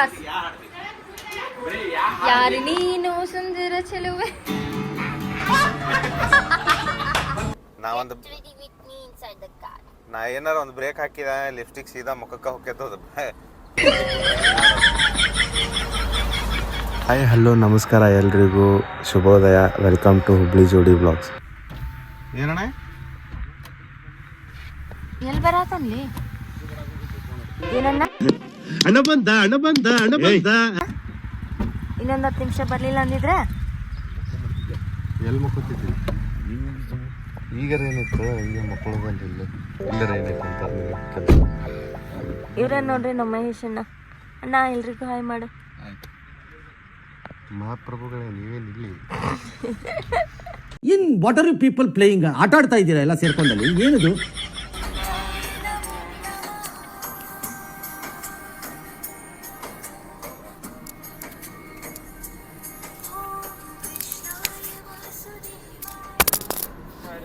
Pass ಯಾರು ನೀನು ಸುಂದರ ಚೆಲುವೆ? ನಾವೊಂದು. ನಾ ಏನಾರ ಒಂದು ಬ್ರೇಕ್ ಹಾಕಿದ ಲಿಪ್ಸ್ಟಿಕ್ ಸೀದಾ ಮುಖಕ್ಕೆ ಹೊಕ್ಕೈತದ ಹಾಯ್ ಹಲೋ ನಮಸ್ಕಾರ ಎಲ್ರಿಗೂ. ಶುಭೋದಯ. ವೆಲ್ಕಮ್ ಟು ಹುಬ್ಳಿ ಜೋಡಿ ಬ್ಲಾಗ್ಸ್ ಏನಣ್ಣ? ಎಲ್ಲಿ ಬರತ್ತಲ್ಲಿ ಏನನ್ನ ಹಣ ಬಂದ ಹಣ ಬಂದ ಹಣ ಬಂದ ಇನ್ನೊಂದ್ ಹತ್ತು ನಿಮಿಷ ಬರ್ಲಿಲ್ಲ ಅಂದಿದ್ರೆ? ಎಲ್ಲಿ ಮಕ್ಕೋತಿದ್ವಿ ಈಗ ಏನಿತ್ತು? ಹಿಂಗೆ ಮಕ್ಕಳು ಬಂದಿಲ್ಲ ಇಲ್ಲರ ಏನೈತೆ ಅಂತ ಇವ್ರ ನೋಡ್ರಿ ನಮ್ಮ ಮಹೇಶ್ ಅಣ್ಣ ಎಲ್ರಿಗೂ ಹಾಯ್ ಮಾಡು. ಮಹಾಪ್ರಭುಗಳೇ ನೀವೇನು ಇಲ್ಲಿ in what are you people playing ಆಟ ಆಡ್ತಾ ಇದ್ದೀರಾ ಎಲ್ಲ ಸೇರ್ಕೊಂಡಲ್ಲಿ? ಏನದು?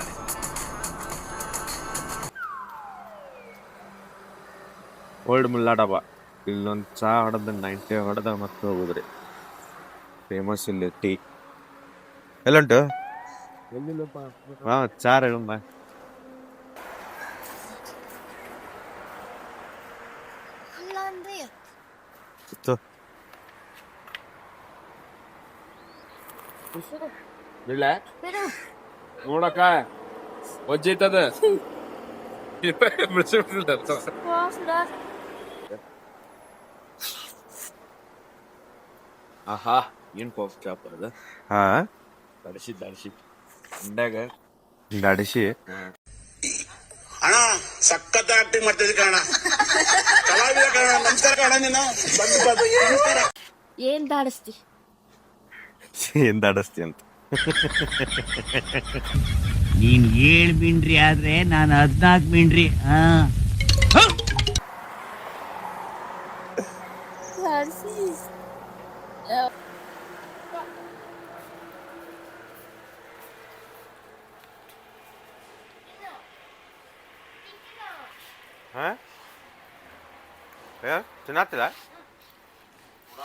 ಮೇಡಮ್ ಓಲ್ಡ್ ಮುಲ್ಲಾಡಬ ಡಾಬಾ ಇಲ್ಲೊಂದು ಚಾ ಹೊಡೆದ ನೈಂಟಿ ಹೊಡೆದ ಮತ್ತೆ ಹೋಗುದ್ರಿ. ಫೇಮಸ್ ಇಲ್ಲಿ ಟೀ ಎಲ್ಲುಂಟು? ಹಾ ಚಾರ್ ಹೇಳಮ್ಮ ಇತ್ತು. ಇಲ್ಲ ನೋಡಕ್ಕ ಒಜ್ಜೈತದ ಆಹಾ ಏನ್ ಕಾಫ್ ಚಾಪ್ ಅದ? ಹಾ? ದಡ್ಸಿ ದಡ್ಸಿ. ಅಂಡ್ಯಾಗ ಗಾಡಿಸಿ ಅಣ್ಣ ಸಖತ್ ಆಕ್ಟಿಂಗ್ ಮಾಡ್ತಿದ್ದೆ ಕಣ ಕಲಾವಿದ ಕಣ ನಮಸ್ಕಾರ ಕಣ ನೀನು. ಬಂದು ಬಂದು ನಮಸ್ಕಾರ. ಏನ್ ದಾಡಿಸ್ತಿ? ಏನ್ ದಾಡಸ್ತಿ ಅಂತ? ನೀನ್ ಏಳ್ ಮಿಂಡ್ರಿ ಆದ್ರೆ ನಾನು ಹದ್ನಾಲ್ಕು ಮಿಂಡ್ರಿ ಹಾ. ತಿನ್ನತ್ತಿಲ್ಲ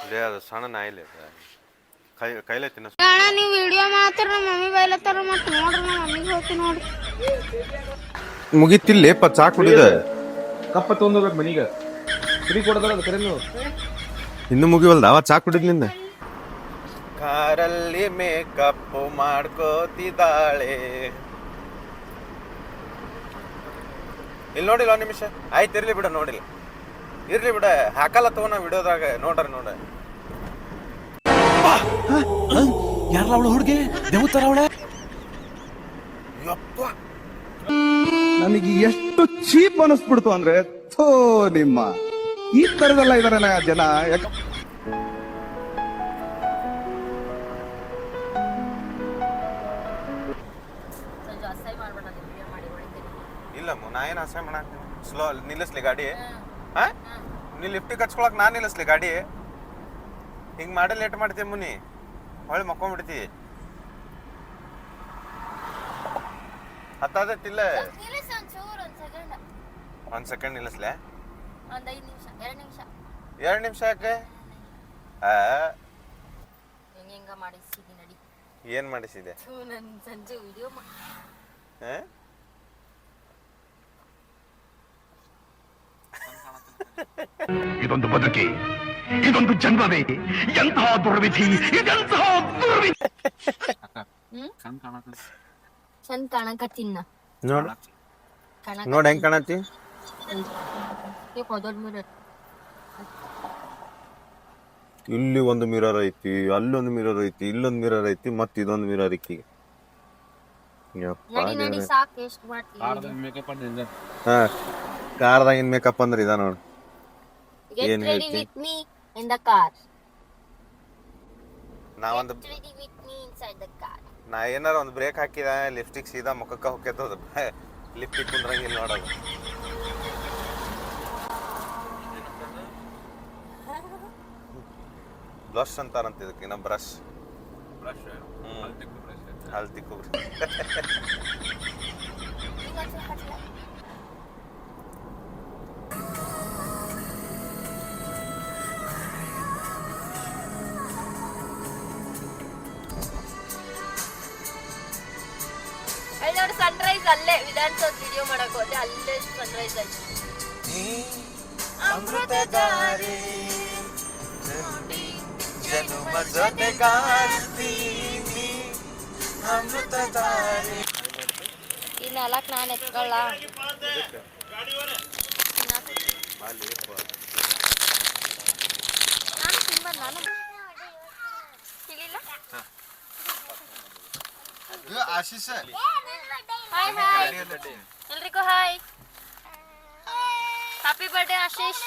ಇದೇ ಅದು ಸಣ್ಣ ನಾಯಿಲೆ ಅದು. ಕೈ ಕೈಲೇ ತಿನ್ನ ಅಣ್ಣ ನೀವು ವಿಡಿಯೋ ಮಾತ್ರ ನಮ್ಮ ಮಮ್ಮಿ ಬೈಲತ್ತಾರ ಮತ್ತೆ ನೋಡ್ರಿ ನಮ್ಮ ಮಮ್ಮಿಗೆ ಹೋಗ್ತೀನಿ ನೋಡ್ರಿ. ಮುಗಿತಿಲ್ಲೇಪ ಚಾ ಕುಡಿದ. ಕಪ್ಪ ತೊಗೊಂಡೋಗ್ಬೇಕು ಮನೀಗ. ಕುಡಿ ಕೊಡದಲ್ಲ ಅದು ಕರೆ ನೀವು ಇನ್ನು ಮುಗಿವಲ್ದ? ಅವ ಚಾ ಕುಡಿದ್ಲಿಂದ ಕಾರಲ್ಲಿ ಮೇಕಪ್ ಮಾಡ್ಕೋತಿದ್ದಾಳೆ. ಇಲ್ಲಿ ನೋಡಿಲ್ಲ ಒಂದು ನಿಮಿಷ. ಆಯ್ತು ಇರ್ಲಿ ಬಿಡ ನೋಡಿಲ್ಲ. ಇರ್ಲಿ ಬಿಡ. ಹಾಕಲ್ಲ ತಗೋಣ ವಿಡಿಯೋದಾಗ ನೋಡ್ರಿ ನೋಡ ಯಾರಲ್ಲ ಅವಳು ಹುಡುಗಿ? ದೇವತರ ಅವಳೆ ಯಪ್ಪ. ನನಗೆ ಎಷ್ಟು ಚೀಪ್ ಅನಿಸ್ಬಿಡ್ತು ಅಂದ್ರೆ ಥೋ ನಿಮ್ಮ. ಈ ತರದೆಲ್ಲ ಇದಾರೆ ಜನ ಯಾಕ ಇಲ್ಲ ನಾ ಏನು ಅಸಹ್ಯ ಸ್ಲೋ ನಿಲ್ಲಿಸ್ಲಿ ಗಾಡಿ. ಹಾ? ನೀ ಲಿಫ್ಟಿಗೆ ಹಚ್ಕೊಳಕ್ ನಾನು ನಿಲ್ಲಿಸ್ಲಿ ಗಾಡಿ. ಹಿಂಗ್ ಮಾಡಿ ಲೇಟ್ ಮಾಡ್ತೀಯ ಮುನಿ? ಹೊಳ್ಳಿ ಮಕ್ಕೊಂಡ್ಬಿಡ್ತಿ ಹತ್ತಾದತ್ತಿಲ್ಲ ಒಂದ್ ಸೆಕೆಂಡ್ ನಿಲ್ಲಿಸ್ಲೆ ಒಂದ್ ಐದ್ ನಿಮಿಷ ಎರಡ್ ನಿಮಿಷ ಎರಡ್ ನಿಮಿಷ ಯಾಕೆ? ಆ ಹೆಂಗ ಹೆಂಗ ಮಾಡಿಸಿದಿ ನಡಿ ಏನ್ ಮಾಡಿಸಿದೆ? ಥೂ, ನನ್ ಸಂಜೆ ವಿಡಿಯೋ ಆ? ಇದೊಂದು ಬದುಕಿ. ಇದೊಂದು ಜನ್ಮವೇ. ಎಂತಹ ದುರ್ವಿಧಿ ಇದೆಂತಹ ದುರ್ವಿಧಿ. ಚಂದ ಕಾಣಕತ್ತಿನ ನೋಡ್. ನೋಡ್ ಹೆಂಗ್ ಕಾಣತಿ? ಇಲ್ಲಿ ಒಂದು ಮಿರರ್ ಐತಿ ಅಲ್ಲೊಂದು ಮಿರರ್ ಐತಿ ಇಲ್ಲೊಂದು ಮಿರರ್ ಐತಿ ಮತ್ತೆ ಇದೊಂದು ಮಿರರ್ ಐತಿ ಕಾರ್ದಾಗಿನ ಮೇಕಪ್ ಅಂದ್ರೆ ಇದ ನೋಡ್. ಗೆಟ್ ಏನ್ ಹೇಳ್ತಿ? With the car. ದ ಒಂದು with me inside the car ನಾ ಏನಾರ ಒಂದು ಬ್ರೇಕ್ ಹಾಕಿದ ಲಿಪ್ಸ್ಟಿಕ್ ಸೀದಾ ಮುಖಕ್ಕೆ ಹೊಕ್ಕೈತದ ಲಿಪ್ಟಿಕ್ ಕುಂದ್ರಂಗಿಲ್ಲ ನೋಡೋದು. ಬ್ಲಷ್ ಅಂತಾರಂತ ಇದಕ್ಕೆ ನಮ್ಮ ಬ್ರಷ್ ಹಲ್ತಿ ಕುಬ್ರಿ ಅಲ್ಲಿ ಸನ್ರೈಸ್ ಅಲ್ಲೇ ವಿಧಾನಸೌಧ ವಿಡಿಯೋ ಮಾಡಕ್ ಹೋದೆ ಅಲ್ಲೇ ಸನ್ರೈಸ್ ಆಯ್ತು. ಅಮೃತಧಾರೆ ಜನುಮ ಜೊತೆಗಾರ್ತೀನಿ ಅಮೃತಧಾರೆ. ಈ ನಾಲ್ಕು ನಾನು ಎತ್ಕೊಳ್ಳ ನಾನು ತುಂಬ ನಾನು ತಿಳಿಲ್ಲ ಆಶೀಷ ಹಾಯ್ ಹಾಯ್ ಎಲ್ರಿಗೂ ಹಾಯ್ ಹ್ಯಾಪಿ ಬರ್ಡೇ ಆಶೀಶ್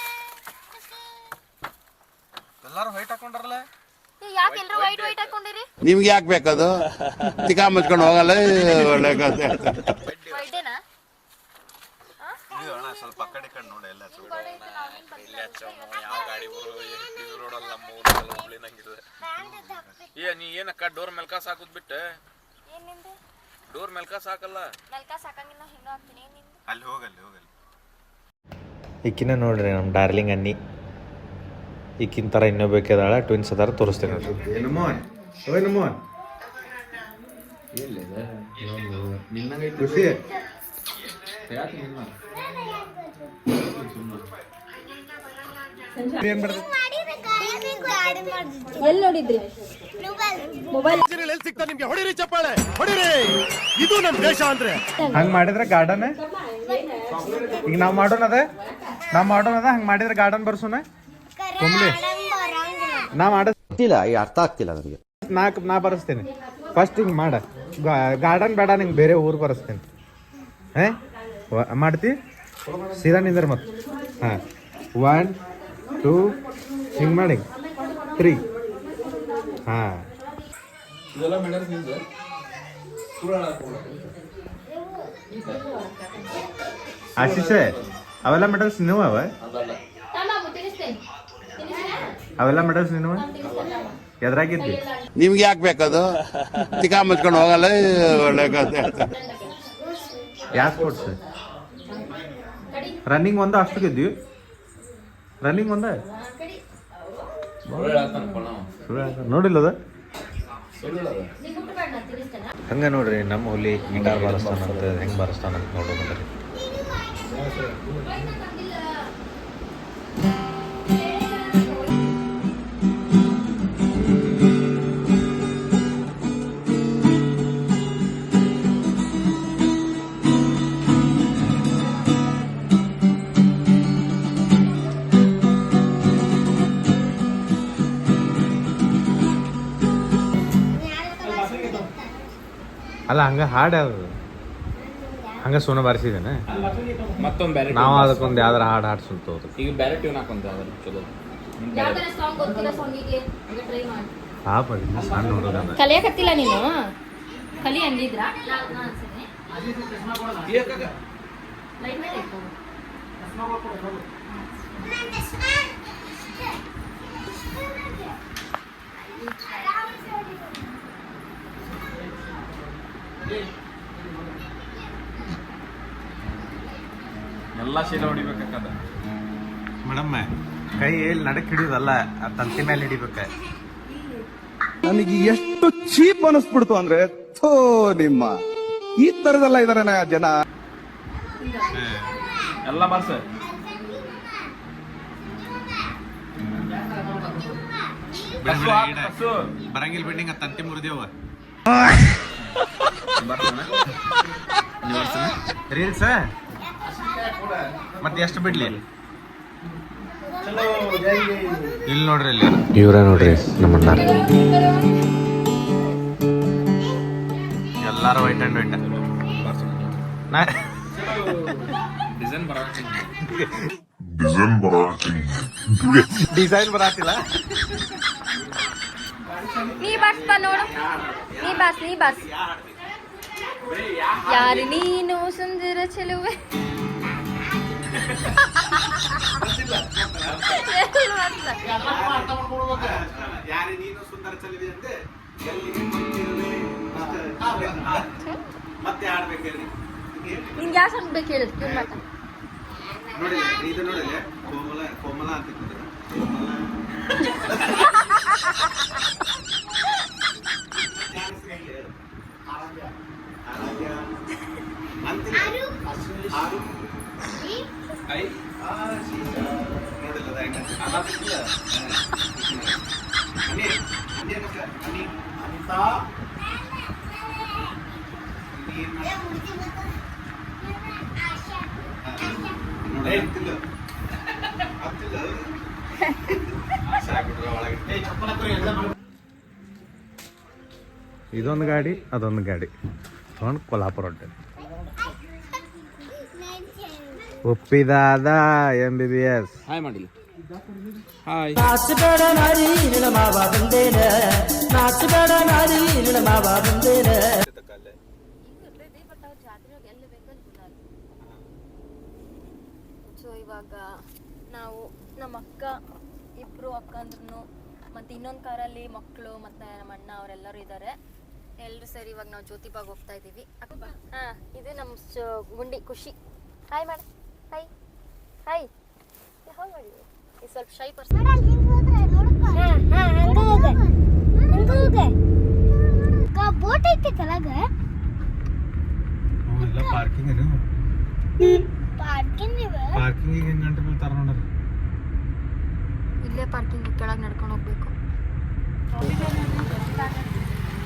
ಎಲ್ಲಾರು ವೈಟ್ ಹಾಕೊಂಡ್ರಲ್ಲ? ಯಾಕೆ ಎಲ್ರು ವೈಟ್ ವೈಟ್ ಹಾಕೊಂಡಿರಿ? ನಿಮ್ಗೆ ಯಾಕೆ ಬೇಕದು? ತಿಕಾ ಮುಚ್ಕೊಂಡು ಹೋಗಲ್ಲ ಅಣ್ಣ ಸ್ವಲ್ಪ ಕಡೆ ಕಡೆ ನೋಡಿ ಎಲ್ಲ ಯಾವ ಗಾಡಿ ಬರೋ ರೋಡಲ್ಲ ಮೂರು ಏ ನೀ ಏನಕ್ಕ ಡೋರ್ ಮೇಲೆ ಕಾಸು ಹಾಕುದ್ ಬಿಟ್ಟೆ ಏನಿಂದ ಡೋರ್ ಮೆಲ್ಕ ಸಾಕಲ್ಲ. ಮೆಲ್ಕ ಸಾಕಂಗಿಲ್ಲ ಹಿಂಗ ಹಾಕ್ತೀನಿ. ಏನಿಂದ ಅಲ್ಲಿ ಹೋಗಲ್ಲಿ ಹೋಗಲ್ಲಿ. ಈಕಿನ ನೋಡ್ರಿ ನಮ್ಮ ಡಾರ್ಲಿಂಗ್ ಅನ್ನಿ. ಈಕಿನ ಥರ ಇನ್ನೊಬೇಕಿದಾಳ ಟ್ವಿನ್ಸ್ ಅದಾರ ತೋರಿಸ್ತೇನೆ ನೋಡ್ರಿ. ಏನು ಮೋಹನ್ ಓಯ್ ಮೋಹನ್ ಖುಷಿ. ಏನ್ ಬರ್ತದೆ ಎಲ್ಲಿ ನೋಡಿದ್ರಿ? ಹಂಗ್ ಮಾಡಿದ್ರೆ ಗಾರ್ಡನ್ ಈಗ ನಾವ್ ಮಾಡೋಣದ ನಾವ್ ಅದ? ಹಂಗ್ ಮಾಡಿದ್ರೆ ಗಾರ್ಡನ್ ಬರ್ಸೋಣ? ಕುಂಬ್ಲಿ ನಾ ಮಾಡ ಗೊತ್ತಿಲ್ಲ ಈ ಅರ್ಥ ಆಗ್ತಿಲ್ಲ ನನಗೆ ನಾ ನಾ ಬರಸ್ತೇನೆ. ಫಸ್ಟ್ ಹಿಂಗ್ ಮಾಡ. ಗಾರ್ಡನ್ ಬೇಡ ನಿಂಗೆ ಬೇರೆ ಊರು ಬರಸ್ತೇನೆ. ಹೇ? ವ- ಮಾಡ್ತಿ? ಸೀದಾ ನಿಂದ್ರ ಮತ್ತೆ ಹಾಂ. ಒನ್ ಟೂ ಹಿಂಗೆ ಮಾಡಿ. ತ್ರೀ ಹಾಂ. ಆಶೀಷೆ ಅವೆಲ್ಲ ಮೆಡಲ್ಸ್ ನೀವು ಅವ? ಅವೆಲ್ಲ ಮೆಡಲ್ಸ್ ನೀನು ಎದ್ರಾಗಿದ್ದಿ? ನಿಮ್ಗೆ ಯಾಕೆ ಬೇಕದು? ಚಿಕಾ ಮುಚ್ಕೊಂಡು ಹೋಗಲ್ಲ ಒಳ್ಳೆ ಯಾಕೆ ಯಾವ ಸ್ಪೋರ್ಟ್ಸ್ ರನ್ನಿಂಗ್ ಒಂದ ಅಷ್ಟು ಗೆದ್ವಿ ರನ್ನಿಂಗ್ ಒಂದ? ನೋಡಿಲ್ಲ ಅದ ಹಂಗ ನೋಡ್ರಿ ನಮ್ಮ ಹುಲಿ ಗಿಟಾರ್ ಹೆಂಗೆ ಹೆಂಗ್ ಬಾರಿಸ್ತಾನಂತ ನೋಡೋದ್ರಿ ಅಲ್ಲ ಹಂಗ ಹಾಡು ಯಾವ್ದು? ಹಂಗ ಸೋನ ಬಾರಿಸಿದೇನೆ ಮತ್ತೊಂದು ಬೇರೆ ನಾವು ಅದಕ್ಕೊಂದು ಯಾವ್ದಾರ ಹಾಡು ಹಾಡ್ಸಂತ ಹೋದ್ರು ಈಗ ಬೇರೆ ಟ್ಯೂನ್ ಹಾಕೊಂತ ಅದ್ರ ಚಲೋ. ಸಾಂಗ್ ಗೊತ್ತಿಲ್ಲ ಸಾಂಗಿಗೆ ಟ್ರೈ ಮಾಡಿ. ಪಾಪ ಇನ್ನು ಸಣ್ಣ ಹುಡುಗನ ಕಲಿಯಕತ್ತಿಲ್ಲ ನೀನು? ಕಲಿ ಅಂದಿದ್ರ ಲೈಟ್ ಮೇಲೆ ಎಲ್ಲ ಶೀಲ ಹೊಡಿಬೇಕಾದ ಮೇಡಮ್ ಕೈ ಎಲ್ಲಿ ನಡಕ್ ಹಿಡಿಯೋದಲ್ಲ ಆ ತಂತಿ ಮೇಲೆ ಹಿಡಿಬೇಕ. ನನಗೆ ಎಷ್ಟು ಚೀಪ್ ಅನಿಸ್ಬಿಡ್ತು ಅಂದ್ರೆ ಥೋ ನಿಮ್ಮ. ಈ ತರದೆಲ್ಲ ಇದಾರೆ ಜನ. ಎಲ್ಲ ಬರ್ಸ ಬರಂಗಿಲ್ ಬಿಲ್ಡಿಂಗ್ ತಂತಿ ಮುರಿದೇವ. ರೀಲ್ಸ್? ಮತ್ತೆ ಎಷ್ಟು ಬಿಡ್ಲಿ? ಇಲ್ಲಿ ನೋಡ್ರಿ ಇಲ್ಲಿ ಇವ್ರ ನೋಡ್ರಿ ನಮ್ಮಣ್ಣ ಎಲ್ಲಾರು ವೈಟ್ ಅಂಡ್ ವೈಟ್ ನಾ ಡಿಸೈನ್ ಬರಾತಿಲ್ಲ ನೀ ಬಾರ್ಸ್ಪ ನೋಡು. ನೀ ಬಸ್ ನೀ ಬಾರ್ಸ್. ಯಾರು ನೀನು ಸುಂದರ ಚೆಲುವೆ? ಬೇಕು ಹೇಳು ಇವ್ನ್ ಮಾತ ನೋಡಿ ಇದು ನೋಡಿ ಕೋಮಲ ಕೋಮಲ ಅಂತ ಅನಿತಾ ಅತ್ತಿಲ್ಲ ಅತ್ತಿಲ್ಲ ಆಶಾ ಆಗ್ಬಿಟ್ರೆ ಒಳಗೆ ಚಪ್ಪಲ ಇದೊಂದು ಗಾಡಿ ಅದೊಂದು ಗಾಡಿ. ತೊಗೊಂಡು ಕೊಲ್ಹಾಪುರ ಹೊಟ್ಟೆ ಒಪ್ಪಿದಾದ M B B S hi ಮಾಡಿಲ್ಲ. ಹಾಯ್ ಸೊ ಇವಾಗ ನಾವು ನಮ್ಮ ಅಕ್ಕ ಇಬ್ಬರು ಅಕ್ಕಂದ್ರೂ ಮತ್ತೆ ಇನ್ನೊಂದು ಕಾರಲ್ಲಿ ಮಕ್ಕಳು ಮತ್ತೆ ನಮ್ಮ ಅಣ್ಣ ಅವರೆಲ್ಲರೂ ಇದ್ದಾರೆ ಎಲ್ಲರೂ ಸರಿ ಇವಾಗ ನಾವು ಜ್ಯೋತಿಬಾಗ್ ಹೋಗ್ತಾ ಇದ್ದೀವಿ. ಹಾಂ ಇದು ನಮ್ಮ ಸ- ಗುಂಡಿ ಖುಷಿ. ಹಾಯ್ ಮಾಡ ಹಾಯ್ ಹಾಯ್ ಹಾಯ್ ಮಾಡಿ ಇದು ಸ್ವಲ್ಪ ಶೈ ಪರ್ಸನ್ ಬೋಟ್ ಐತೆ ಕೆಳಗ. ಇಲ್ಲ ಪಾರ್ಕಿಂಗ್ ಪಾರ್ಕಿಂಗ್ ಇವೆ? ಪಾರ್ಕಿಂಗ್ ಹೆಂಗೆ ಗಂಟೆ ಬೀಳ್ತಾರ ನೋಡ್ರಿ. ಇಲ್ಲೇ ಪಾರ್ಕಿಂಗ್ ಕೆಳಗೆ ನಡ್ಕೊಂಡು ಹೋಗ್ಬೇಕು.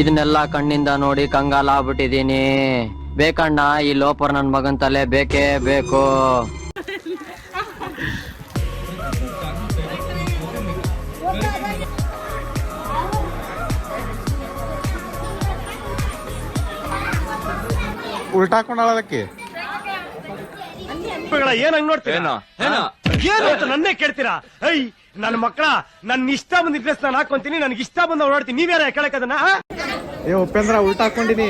ಇದನ್ನೆಲ್ಲ ಕಣ್ಣಿಂದ ನೋಡಿ ಕಂಗಾಲ ಆಗ್ಬಿಟ್ಟಿದೀನಿ ಬೇಕಣ್ಣ ಈ ಲೋಪರ್ ನನ್ ಮಗನ್ ತಲೆ ಬೇಕೇ ಬೇಕು. ಉಲ್ಟಾ ಹಾಕೊಂಡಾಳಕ್ಕೆ ಏನ್ ಹಂಗ್ ನೋಡ್ತೀರಾ? ಏನು? ನನ್ನೇ ಕೇಳ್ತೀರಾ? ಐ ನನ್ನ ಮಕ್ಕಳ ನನ್ನ ಇಷ್ಟ ಬಂದ ಡ್ರೆಸ್ ನಾನು ಹಾಕೊಂತೀನಿ ನನ್ಗೆ ಇಷ್ಟ ಬಂದ ಓಡಾಡ್ತೀನಿ ನೀವ್ಯಾರ ಕೇಳಕ್ ಅದನ್ನ? ಏ ಉಪೇಂದ್ರ ಉಲ್ಟಾ ಹಾಕೊಂಡಿನಿ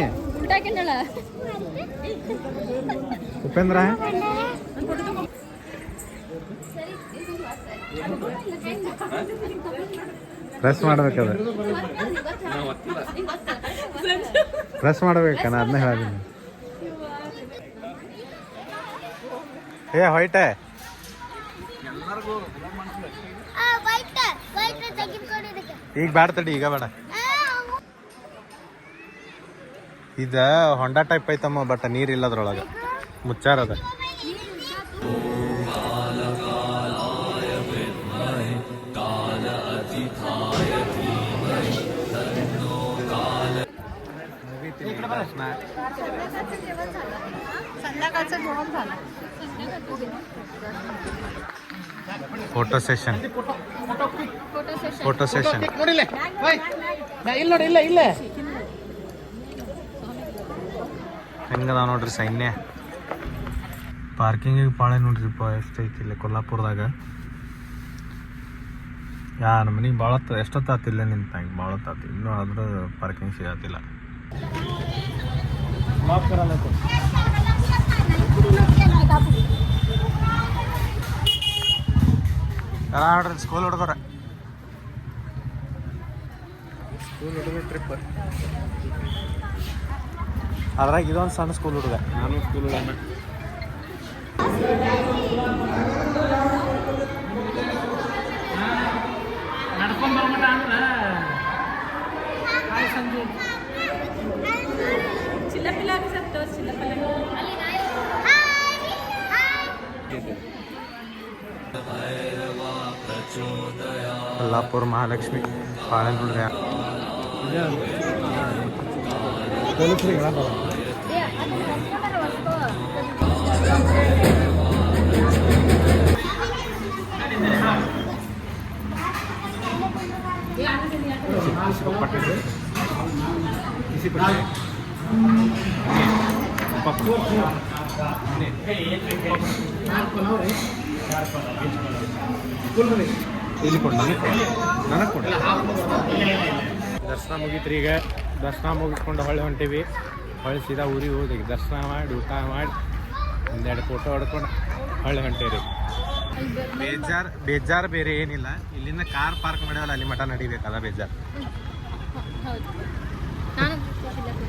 ಉಪೇಂದ್ರ? ಪ್ರೆಸ್ ಮಾಡ್ಬೇಕದ. ಪ್ರೆಸ್ ಮಾಡ್ಬೇಕ ನಾ ಅದನ್ನ ಹೇಳಿದ್ದೀನಿ ಏ ಹೊಯ್ಟೆ. ಎಲ್ಲರಿಗೂ ಈಗ ಬೇಡ ತಡಿ ಈಗ ಬೇಡ. ಇದ ಹೊಂಡಾ ಟೈಪ್ ಐತಮ್ಮ ಬಟ್ ನೀರಿಲ್ಲ ಅದ್ರೊಳಗ ಮುಚ್ಚಾರದ. ಫೋಟೋ ಸೆಷನ್ ಇಲ್ಲ ಹೆಂಗೆ ಹೆಂಗದ ನೋಡ್ರಿ ಸೈನ್ಯ? ಪಾರ್ಕಿಂಗಿಗೆ ಪಾಳೆ ನೋಡ್ರಿಪ್ಪ ಎಷ್ಟೈತಿ ಇಲ್ಲಿ ಕೊಲ್ಲಾಪುರದಾಗ. ಯಾ ನಮ್ಮ ಮನೆಗೆ ಭಾಳ ಎಷ್ಟೊತ್ತಾತಿಲ್ಲ ನಿಂತ ತಂಗ್ ಭಾಳ ತಾತಿ ಇನ್ನೂ ಆದ್ರೂ ಪಾರ್ಕಿಂಗ್ ಸಿಗತ್ತಿಲ್ಲ. ನೋಡ್ರಿ ಸ್ಕೂಲ್ ಹುಡುಗರ ಸ್ಕೂಲ್ ಹುಡುಗರ ಟ್ರಿಪ್ ಅದ್ರಾಗ ಇದೊಂದು ಸಣ್ಣ ಸ್ಕೂಲ್ ಹುಡುಗ. ನಾನು ಸ್ಕೂಲ್ ಹಾ ಕೊಲ್ಲಾಪುರ ಮಹಾಲಕ್ಷ್ಮಿ ಬಾಳೆಂಬುಳ್ರಿ ಪೊಲೀಸ್ರಿಗೆ ಇಲ್ಲಿ ಕೊಡು ನನಗೆ ಕೊಡು ನನಗೆ ಕೊಡು ದರ್ಶನ ಮುಗೀತ್ರಿ ಈಗ. ದರ್ಶನ ಮುಗಿಸ್ಕೊಂಡು ಹೊಳೆ ಹೊಂಟೀವಿ. ಹೊಳ್ಳಿ ಸೀದಾ ಊರಿಗೆ ಹೋಗಿ ದರ್ಶನ ಮಾಡಿ ಊಟ ಮಾಡಿ ಒಂದೆರಡು ಫೋಟೋ ಹೊಡ್ಕೊಂಡು ಹೊಳೆ ಹೊಂಟೇರಿ ಬೇಜಾರ್ ಬೇಜಾರ್ ಬೇರೆ ಏನಿಲ್ಲ. ಇಲ್ಲಿಂದ ಕಾರ್ ಪಾರ್ಕ್ ಮಾಡ್ಯಾವಲ್ಲ ಅಲ್ಲಿ ಮಠ ನಡಿಬೇಕಲ್ಲ ಬೇಜಾರ್.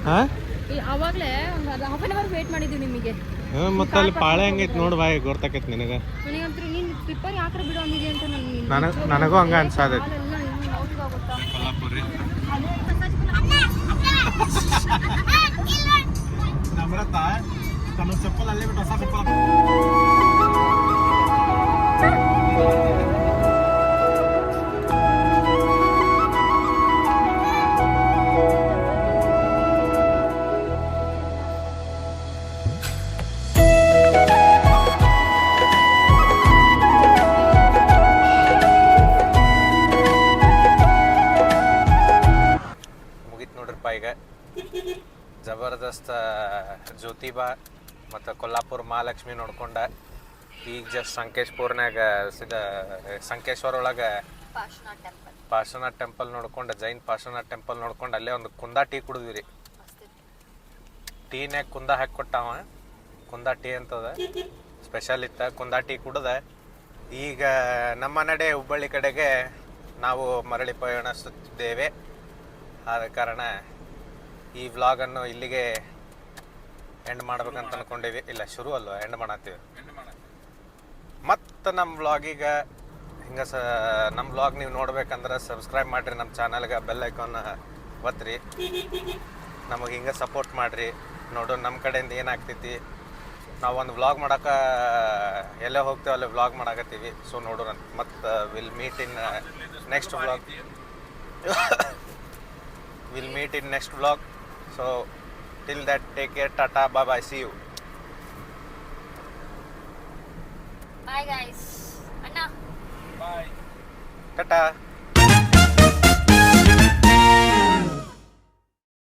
ಹಾಂ? ಅವಾಗಲೇ ಒಂದು ಹಾಫ್ ಆನ್ ಅವರ್ ವೇಟ್ ಮಾಡಿದ್ವಿ ನಿಮಗೆ. ಮತ್ತೆ ಅಲ್ಲಿ ಪಾಳೆ ಹಂಗೈತೆ ನೋಡಿ ಬಾಯಿ ಗೊತ್ತಾಕೈತಿ ನಿನಗೆ. ನನಗಂತೂ ನೀನು ಸ್ಲಿಪ್ಪರ್ ಯಾಕ್ರೆ ಬಿಡು ಅಂದಿದೆ ಅಂತ ನನ್ನ ನನಗೆ ನನಗೂ ಹಂಗ ಅನ್ಸಾದ್ರಿ Kolhapuri Namorada tá, é? Tá no seu colar livre, não sabe qual Mahalakshmi ನೋಡ್ಕೊಂಡ. ಈಗ ಜಸ್ಟ್ ಸಂಕೇಶ್ಪುರ್ನಾಗ ಸಿದ ಸಂಕೇಶ್ವರ ಒಳಗೆ ಪಾರ್ಶ್ವನಾಥ್ ಟೆಂಪಲ್ ನೋಡ್ಕೊಂಡ ಜೈನ್ ಪಾರ್ಶ್ವನಾಥ್ ಟೆಂಪಲ್ ನೋಡ್ಕೊಂಡು ಅಲ್ಲೇ ಒಂದು ಕುಂದ ಟೀ ಕುಡಿದ್ವಿ ರೀ ಟೀನ್ಯಾಗ ಕುಂದ ಹಾಕಿ ಕೊಟ್ಟಾವ. ಕುಂದಾ ಟೀ ಅಂತದ. ಸ್ಪೆಷಲ್ ಇತ್ತ ಕುಂದ ಟೀ ಕುಡ್ದ. ಈಗ ನಮ್ಮ ನಡೆ ಹುಬ್ಬಳ್ಳಿ ಕಡೆಗೆ ನಾವು ಮರಳಿ ಪಯಣಿಸುತ್ತಿದ್ದೇವೆ ಆದ ಕಾರಣ ಈ ವ್ಲಾಗನ್ನು ಇಲ್ಲಿಗೆ ಎಂಡ್ ಮಾಡ್ಬೇಕಂತ ಅನ್ಕೊಂಡೇವಿ ಇಲ್ಲ ಶುರು ಅಲ್ವಾ? ಎಂಡ್ ಮಾಡತ್ತೀವಿ. ಮತ್ತು ನಮ್ಮ ವ್ಲಾಗೀಗ ಹಿಂಗೆ ಸ ನಮ್ಮ ವ್ಲಾಗ್ ನೀವು ನೋಡ್ಬೇಕಂದ್ರೆ ಸಬ್ಸ್ಕ್ರೈಬ್ ಮಾಡಿರಿ ನಮ್ಮ ಚಾನಲ್ಗೆ ಬೆಲ್ ಐಕಾನ್ ಒತ್ತಿರಿ ನಮಗೆ ಹಿಂಗೆ ಸಪೋರ್ಟ್ ಮಾಡಿರಿ. ನೋಡು ನಮ್ಮ ಕಡೆಯಿಂದ ಏನಾಗ್ತೈತಿ ನಾವು ಒಂದು ವ್ಲಾಗ್ ಮಾಡಕ್ಕೆ ಎಲ್ಲೇ ಹೋಗ್ತೇವೆ ಅಲ್ಲಿ ವ್ಲಾಗ್ ಮಾಡಕತ್ತೀವಿ. ಸೊ ನೋಡೋಣ ಮತ್ತು will meet in next vlog will meet in next vlog so Till that, take care. Tata. Bye bye. See you. Bye, guys. Anna. Bye. Tata.